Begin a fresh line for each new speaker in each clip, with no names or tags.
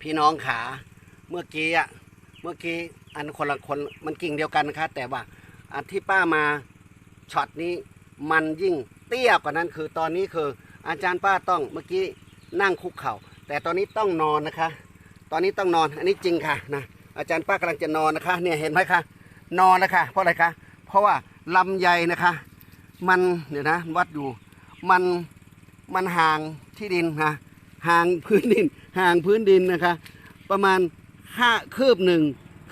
พี่น้องขาเมื่อกี้อะเมื่อกี้อันคนละคนมันกิ่งเดียวกันนะคะแต่ว่าอันที่ป้ามาช็อตนี้มันยิ่งเตี้ยกว่านั้นคือตอนนี้คือ อาจารย์ป้าต้องเมื่อกี้นั่งคุกเข่า แต่ตอนนี้ต้องนอนนะคะ ตอนนี้ต้องนอนอันนี้จริงค่ะนะอาจารย์ป้ากำลังจะนอนนะคะเนี่ยเห็นไหมคะนอนนะคะเพราะอะไรคะเพราะว่าลำไยนะคะ มันเดี๋ยวนะวัดอยู่มันมันห่างที่ดินนะ ห่างพื้นดิน ห่างพื้นดินนะคะ ประมาณห้าคืบหนึ่ง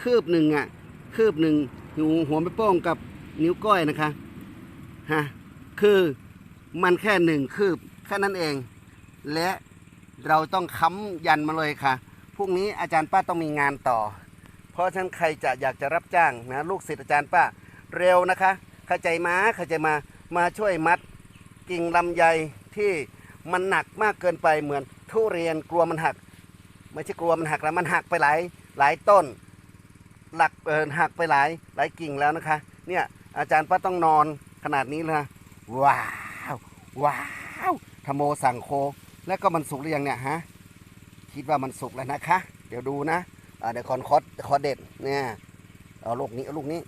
คืบหนึ่งอะคืบหนึ่งอยู่หัวแม่โป้งกับนิ้วก้อยนะคะฮะคือมันแค่หนึ่งคืบแค่นั้นเอง และเราต้องค้ำยันมาเลยค่ะพรุ่งนี้อาจารย์ป้าต้องมีงานต่อ เพราะฉะนั้นใครจะอยากจะรับจ้างนะลูกศิษย์อาจารย์ป้าเร็วนะคะ เข้าใจมาเข้าใจมามาช่วยมัดกิ่งลำไยที่มันหนักมากเกินไปเหมือน ทุเรียนกลัวมันหัก ไม่ใช่กลัวมันหักแล้วมันหักไปหลายหลายต้น หลักเออหักไปหลายหลายกิ่งแล้วนะคะ เนี่ยอาจารย์ป้าต้องนอนขนาดนี้เลยนะว้าวว้าวธโมสั่งโค แล้วก็มันสุกหรือยังเนี่ยฮะคิดว่ามันสุกแล้วนะคะ เดี๋ยวดูนะเดี๋ยวคอนคอสคอเด็ดเนี่ยเอาลูกนี้เอาลูกนี้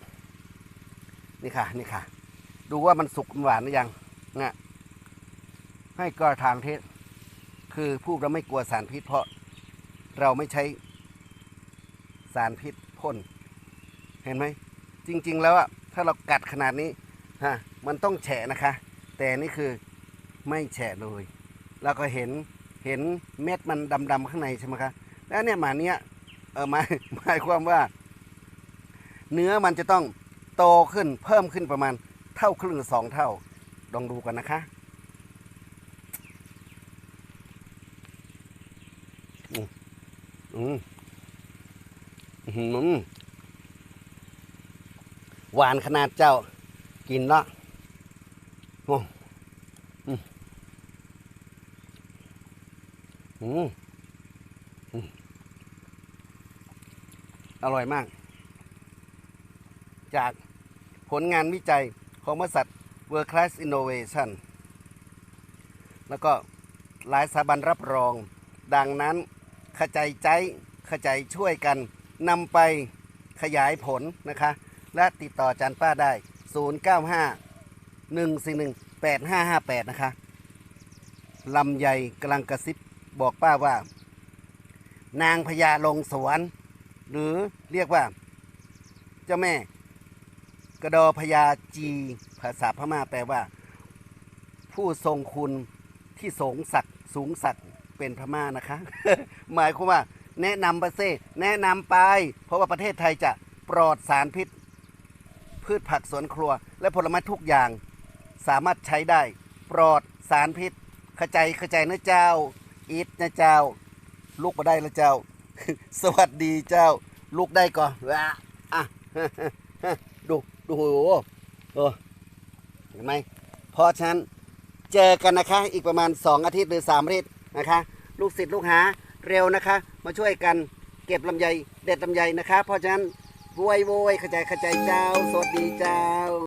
นี่ค่ะนี่ค่ะ ดูว่ามันสุกหวานหรือยังเนี่ยให้ก็ทางเทศ คือพูดเราไม่กลัวสารพิษ เพราะเราไม่ใช้สารพิษพ่น เห็นไหม จริง ๆ แล้วอะถ้าเรากัดขนาดนี้ฮะมันต้องแฉะนะคะ แต่นี่คือไม่แฉะเลย แล้วก็เห็นเห็นเม็ดมันดำๆข้างในใช่ไหมคะแล้วเนี่ยหมาเนี้ยเออหมายหมายความว่า เนื้อมันจะต้องโตขึ้นเพิ่มขึ้นประมาณเท่าครึ่งสองเท่าลองดูกันนะคะ อืม อื้อหือหวานขนาดเจ้า กินละโอ้อืมอืมอร่อยมาก จากผลงานวิจัยของบริษัท World Class Innovation แล้วก็หลายสถาบันรับรอง ดังนั้น ขจายใจขจายช่วยกันนำไปขยายผลนะคะ และติดต่ออาจารย์ป้าได้ 095 141 8558 นะคะลำใหญ่กำลังกระซิบบอกป้าว่า นางพญาลงสวน หรือเรียกว่า เจ้าแม่ กระดอพญาจีภาษาพม่าแปลว่า ผู้ทรงคุณที่สงศักดิ์สูงศักดิ์ เป็นพม่านะคะ หมายความว่าแนะนำประเทศแนะนำไป เพราะว่าประเทศไทยจะปลอดสารพิษ พืชผักสวนครัว และผลไม้ทุกอย่างสามารถใช้ได้ ปลอดสารพิษเข้าใจเข้าใจนะเจ้าอีทนะเจ้า ลูกมาได้ล้วเจ้า สวัสดีเจ้า ลูกได้ก่อนว้าอะดูดูโอ้โหโอ้เห็นไหมเพราะฉะนั้นเจอกันนะคะ อีกประมาณ 2 อาทิตย์หรือ 3 อาทิตย์ นะคะ ลูกศิษย์ลูกหาเร็วนะคะ มาช่วยกันเก็บลำไยเด็ดลำไยนะคะ เพราะฉะนั้นโวยโวยขจายขจายเจ้า สวัสดีเจ้า